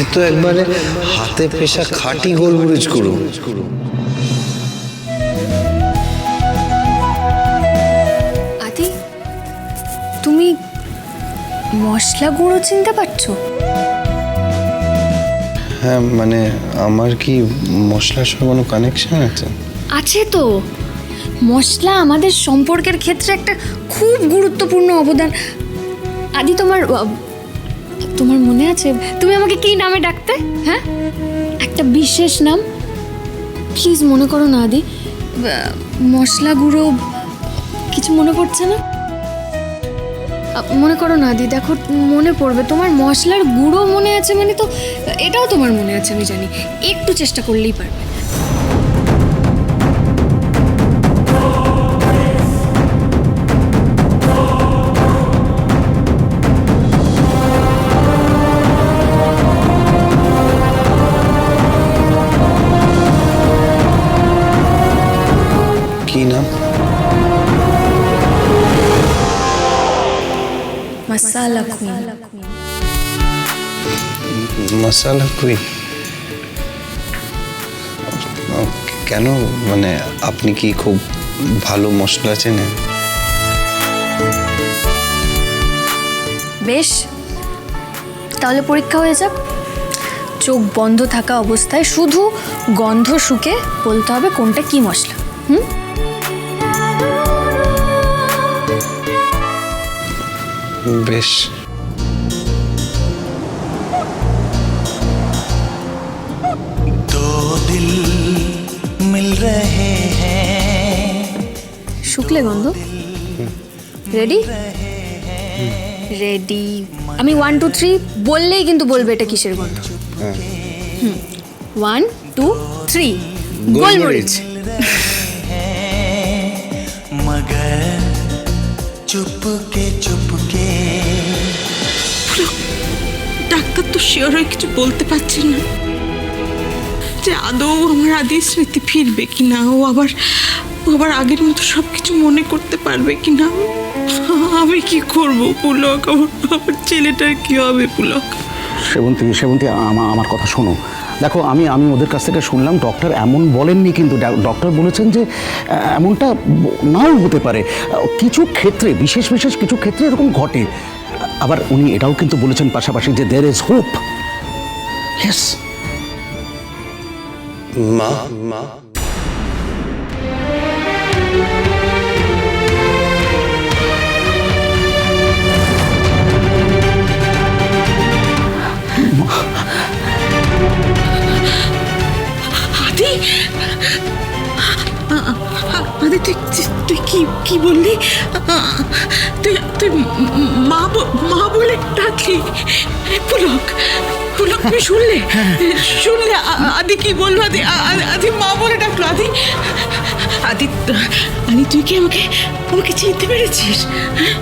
এ তো একবারে হাতে পেশা খাঁটি গোলমরিচ গুঁড়ো। আদি তুমি মশলা গুঁড়ো চিনতে পারছ? হ্যাঁ মানে আমার কি মশলার সঙ্গে কোনো কানেকশন আছে? আছে তো। মশলা আমাদের সম্পর্কের ক্ষেত্রে একটা খুব গুরুত্বপূর্ণ অবদান। আদি তোমার তোমার মনে আছে? তুমি আমাকে কি নামে ডাকতে? হ্যাঁ? একটা বিশেষ নাম? প্লিজ মনে করো না, আদি। মশলা গুঁড়ো, কিছু মনে পড়ছে না? মনে করো না, আদি। দেখো, মনে পড়বে। তোমার মশলার গুঁড়ো মনে আছে মানে তো, এটাও তোমার মনে আছে, আমি জানি। একটু চেষ্টা করলেই পারবে। কি নাম মশালা কুইন কুইন কেন? মানে আপনি কি খুব ভালো মশলা চেনেন? বেশ তাহলে পরীক্ষা হয়ে যাক। চোখ বন্ধ থাকা অবস্থায় শুধু গন্ধ শুকে বলতে হবে কোনটা কি মশলা হুম? বেশ। শুকলে গন্ধ। রেডি রেডি আমি ওয়ান টু থ্রি বললেই কিন্তু বলবে এটা কিসের গন্ধ। ওয়ান টু থ্রি গোলমরিচ। মগর চুপ তো শিওর হয়ে কিছু বলতে পারছেন না। যে আদৌ আমার আদি স্মৃতি ফিরবে কি না ও আবার ও আবার আগের মতো সব কিছু মনে করতে পারবে কি না আমি কি করব পুলক? আমার আমার ছেলেটার কি হবে পুলক? সেবন্তী সেবন্তী, আমা- আমার কথা শোনো। দেখো, আমি আমি ওদের কাছ থেকে শুনলাম ডক্টর এমন বলেননি কিন্তু ডক্টর বলেছেন যে এমনটা নাও হতে পারে। কিছু ক্ষেত্রে, বিশেষ বিশেষ কিছু ক্ষেত্রে এরকম ঘটে। আবার উনি এটাও কিন্তু বলেছেন পাশাপাশি যে দের ইজ হোপ ইয়েস মা মা। তুই তুই- তুই কি কি বললি? তুই তুই মা ব- মা বলে ডাকলি? পুলক পুলক তুই শুনলে? শুনলে? আদি কি বলল? আদি আদি মা বলে ডাকলো আদি? আদি আদি তুই কি আমাকে আমাকে চিনতে পেরেছিস? হ্যাঁ?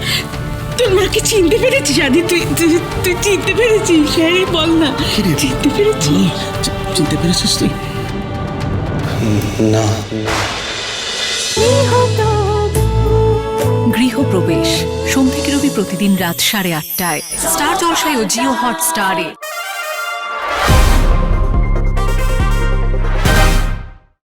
তোর মাকে চিনতে পেরেছিস আদি? তুই তুই- তুই চিনতে পেরেছিস? হ্যাঁ বল না। চিনতে পেরেছিস? চিনতে পেরেছিস তুই? না। প্রতিদিন রাত সাড়ে আটটায়। স্টার জলসায় ও জিও হট হটস্টারে।